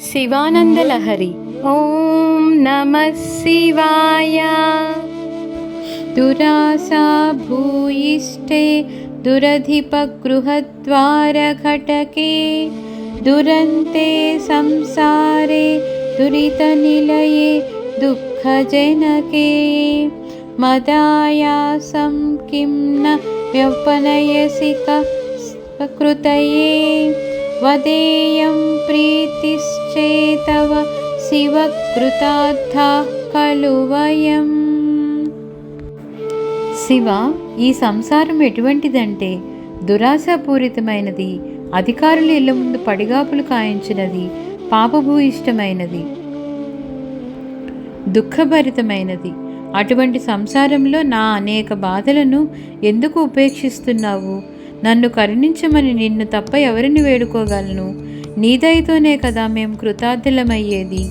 शिवानन्दलहरी। ॐ नमः शिवाय। दुरासा भूयिष्ठे दुरधिपगृहद्वारघटके दुरन्ते संसारे दुरितनिलये दुःखजनके। मदायासं किं न व्यपनयसि कृतये? वदेयं प्रिय। తవ శివకృతార్థాః వయం. శివ ఈ సంసారం ఎటువంటిదంటే దురాశాపూరితమైనది అధికారులు ఇళ్ళ ముందు పడిగాపులు కాయించినది పాపభూయిష్టమైనది దుఃఖభరితమైనది. అటువంటి సంసారంలో నా అనేక బాధలను ఎందుకు ఉపేక్షిస్తున్నావు? నన్ను కరుణించమని నిన్ను తప్ప ఎవరిని వేడుకోగలను? నీదైతోనే కదా మేం కృతార్థులమయ్యేది.